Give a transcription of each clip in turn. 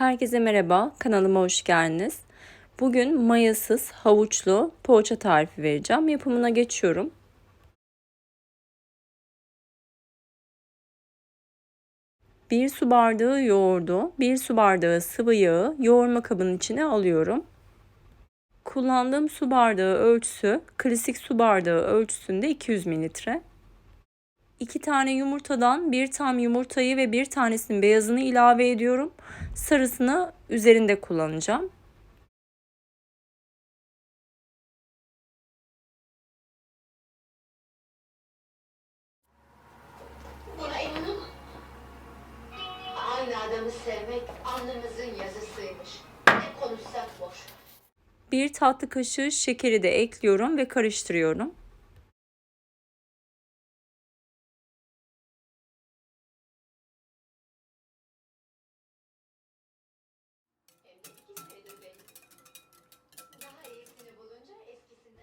Herkese merhaba, kanalıma hoş geldiniz. Bugün mayasız havuçlu poğaça tarifi vereceğim. Yapımına geçiyorum. Bir su bardağı yoğurdu, bir su bardağı sıvı yağı yoğurma kabının içine alıyorum. Kullandığım su bardağı ölçüsü klasik su bardağı ölçüsünde 200 mililitre. 2 tane yumurtadan bir tam yumurtayı ve bir tanesinin beyazını ilave ediyorum. Sarısını üzerinde kullanacağım. Buna inanın. Aynı adamı sevmek alnımızın yazısıymış. Ne konuşsak boş. Bir tatlı kaşığı şekeri de ekliyorum ve karıştırıyorum.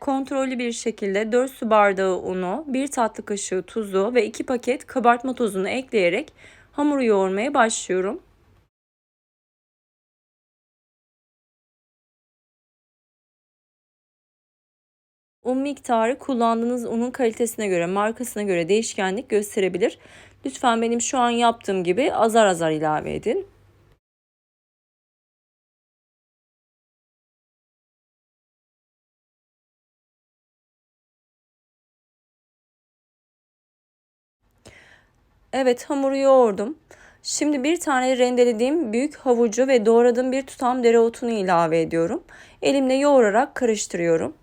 Kontrollü bir şekilde 4 su bardağı unu, 1 tatlı kaşığı tuzu ve 2 paket kabartma tozunu ekleyerek hamuru yoğurmaya başlıyorum. Un miktarı kullandığınız unun kalitesine göre, markasına göre değişkenlik gösterebilir. Lütfen benim şu an yaptığım gibi azar azar ilave edin. Evet hamuru yoğurdum. Şimdi bir tane rendelediğim büyük havucu ve doğradığım bir tutam dereotunu ilave ediyorum. Elimle yoğurarak karıştırıyorum.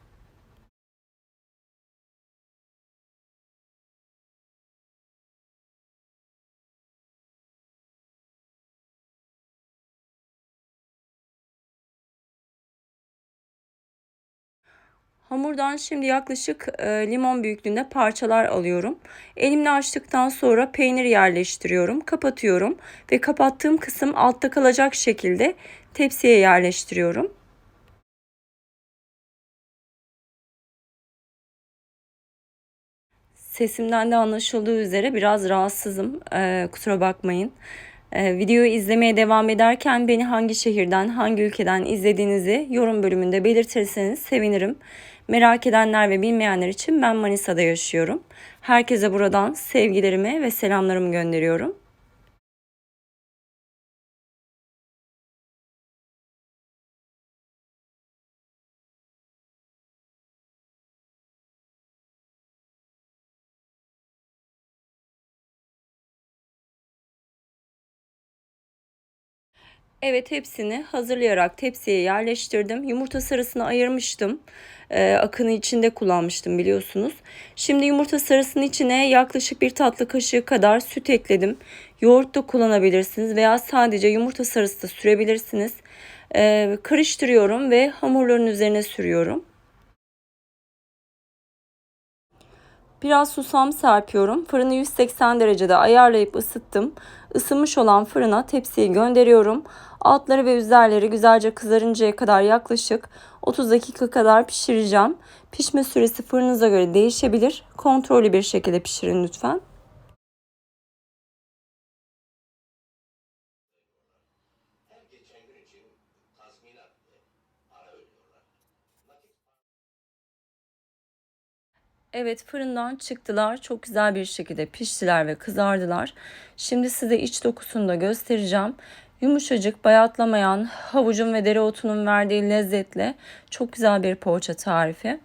Hamurdan şimdi yaklaşık e, limon büyüklüğünde parçalar alıyorum. Elimle açtıktan sonra peynir yerleştiriyorum. Kapatıyorum ve kapattığım kısım altta kalacak şekilde tepsiye yerleştiriyorum. Sesimden de anlaşıldığı üzere biraz rahatsızım. Ee, kusura bakmayın. Ee, videoyu izlemeye devam ederken beni hangi şehirden, hangi ülkeden izlediğinizi yorum bölümünde belirtirseniz sevinirim. Merak edenler ve bilmeyenler için ben Manisa'da yaşıyorum. Herkese buradan sevgilerimi ve selamlarımı gönderiyorum. Evet hepsini hazırlayarak tepsiye yerleştirdim. Yumurta sarısını ayırmıştım. Ee, akını içinde kullanmıştım biliyorsunuz. Şimdi yumurta sarısının içine yaklaşık bir tatlı kaşığı kadar süt ekledim. Yoğurt da kullanabilirsiniz veya sadece yumurta sarısı da sürebilirsiniz. Ee, karıştırıyorum ve hamurların üzerine sürüyorum. Biraz susam serpiyorum. Fırını 180 derecede ayarlayıp ısıttım. Isınmış olan fırına tepsiyi gönderiyorum. Altları ve üzerleri güzelce kızarıncaya kadar yaklaşık 30 dakika kadar pişireceğim. Pişme süresi fırınıza göre değişebilir. Kontrollü bir şekilde pişirin lütfen. Evet fırından çıktılar. Çok güzel bir şekilde piştiler ve kızardılar. Şimdi size iç dokusunu da göstereceğim. Yumuşacık, bayatlamayan havucun ve dereotunun verdiği lezzetle çok güzel bir poğaça tarifi.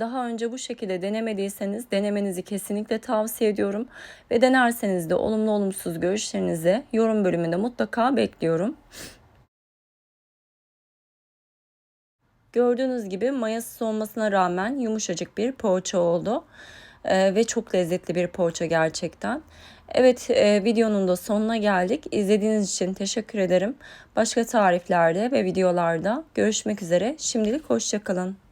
Daha önce bu şekilde denemediyseniz denemenizi kesinlikle tavsiye ediyorum. Ve denerseniz de olumlu olumsuz görüşlerinizi yorum bölümünde mutlaka bekliyorum. Gördüğünüz gibi mayasız olmasına rağmen yumuşacık bir poğaça oldu. Ee, ve çok lezzetli bir poğaça gerçekten. Evet e, videonun da sonuna geldik. İzlediğiniz için teşekkür ederim. Başka tariflerde ve videolarda görüşmek üzere. Şimdilik hoşçakalın.